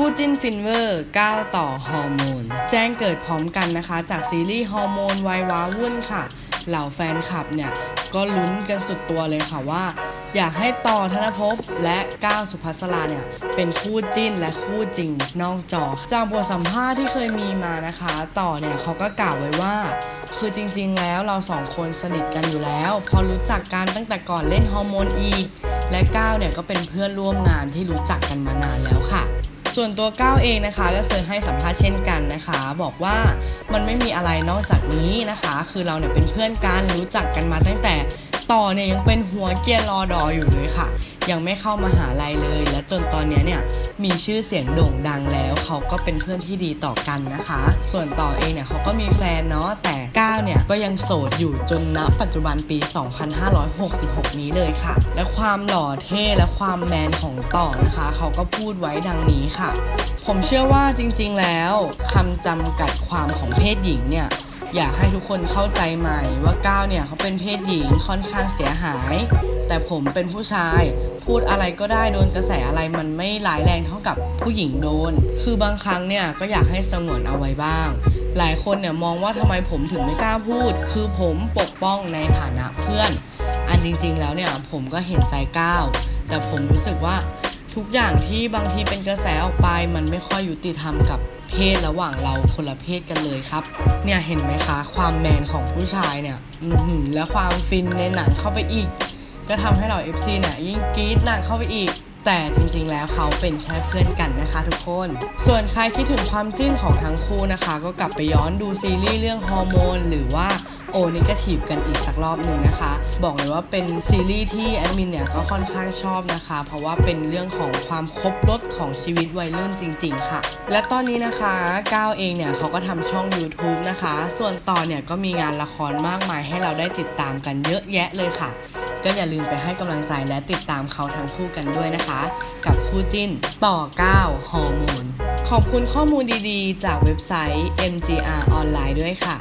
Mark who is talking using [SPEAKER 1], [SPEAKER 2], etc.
[SPEAKER 1] คู่จิ้นฟินเวอร์9ต่อฮอร์โมน แจ้งเกิดพร้อมกันนะคะ จากซีรีส์ฮอร์โมนวัยว้าวุ่นค่ะ เหล่าแฟนคลับเนี่ย ก็ลุ้นกันสุดตัวเลยค่ะว่า อยากให้ต่อธนภพและก้าวสุภัสราเนี่ย เป็นคู่จิ้นและคู่จริงนอกจอ จากบทสัมภาษณ์ที่เคยมีมานะคะ ต่อเนี่ยเขาก็กล่าวไว้ว่า คือจริง ๆ แล้วเราสองคนสนิทกันอยู่แล้ว พอรู้จักกันตั้งแต่ก่อนเล่นฮอร์โมนอีก และก้าวเนี่ยก็เป็นเพื่อนร่วมงานที่รู้จักกันมานานแล้วค่ะ ส่วนตัวก้าวเองนะคะก็เคยให้สัมภาษณ์เช่นกันนะคะ บอกว่ามันไม่มีอะไรนอกจากนี้นะคะ คือเราเนี่ยเป็นเพื่อนกันรู้จักกันมาตั้งแต่ ต่อเนี่ยยังเป็นหัวเกียร์รอดออยู่เลยค่ะ ยังไม่เข้ามาหาลัยเลย และจนตอนนี้เนี่ยมีชื่อเสียงโด่งดังแล้ว เขาก็เป็นเพื่อนที่ดีต่อกันนะคะ ส่วนต่อเองเนี่ยเขาก็มีแฟนเนาะแต่ก้าวเนี่ยก็ยังโสดอยู่จนณปัจจุบันปี 2566 นี้เลยค่ะ และความหล่อเท่และความแมนของต่อนะคะ เขาก็พูดไว้ดังนี้ค่ะ ผมเชื่อว่าจริงๆแล้วคำจำกัดความของเพศหญิงเนี่ย อยากให้ทุกคนเข้าใจใหม่ว่าก้าวเนี่ยเขาเป็นเพศหญิงค่อนข้างเสียหาย แต่ผมเป็นผู้ชาย พูดอะไรก็ได้โดนกระแสอะไรมันไม่ร้ายแรงเท่ากับผู้หญิงโดน คือบางครั้งเนี่ยก็อยากให้สงวนเอาไว้บ้าง หลายคนเนี่ยมองว่าทำไมผมถึงไม่กล้าพูด คือผมปกป้องในฐานะเพื่อน อันจริงๆแล้วเนี่ยผมก็เห็นใจก้าวแต่ผมรู้สึกว่า ทุกอย่างที่บางทีเป็นกระแสออกไป มันไม่ค่อยยุติธรรมกับเพศระหว่างเราคนละเพศกันเลยครับ เนี่ยเห็นไหมคะ ความแมนของผู้ชายเนี่ยและความฟินในหนังเข้าไปอีก ก็ทำให้เรา FC เนี่ยยิ่งกรี๊ดหนักเข้าไปอีก แต่จริงๆแล้วเขาเป็นแค่เพื่อนกันนะคะทุกคน ส่วนใครคิดถึงความจิ้นของทั้งคู่นะคะ ก็กลับไปย้อนดูซีรีส์เรื่องฮอร์โมนหรือว่า โอนิกทีฟกันอีกสักรอบหนึ่งนะคะ บอกเลยว่าเป็นซีรีส์ที่แอดมินเนี่ยก็ค่อนข้างชอบนะคะ เพราะว่าเป็นเรื่องของความครบรถของชีวิตวัยรุ่นจริง ๆ ค่ะ และตอนนี้นะคะก้าวเองเนี่ยเขาก็ทำช่อง YouTube นะคะ ส่วนต่อเนี่ยก็มีงานละครมากมายให้เราได้ติดตามกันเยอะแยะเลยค่ะก็อย่าลืมไปให้กำลังใจและติดตามเขาทั้งคู่กันด้วยนะคะ กับคู่จิ้นต่อ 9 ฮอร์โมน ขอบคุณข้อมูลดีๆ จากเว็บไซต์ MGR ออนไลน์ด้วยค่ะ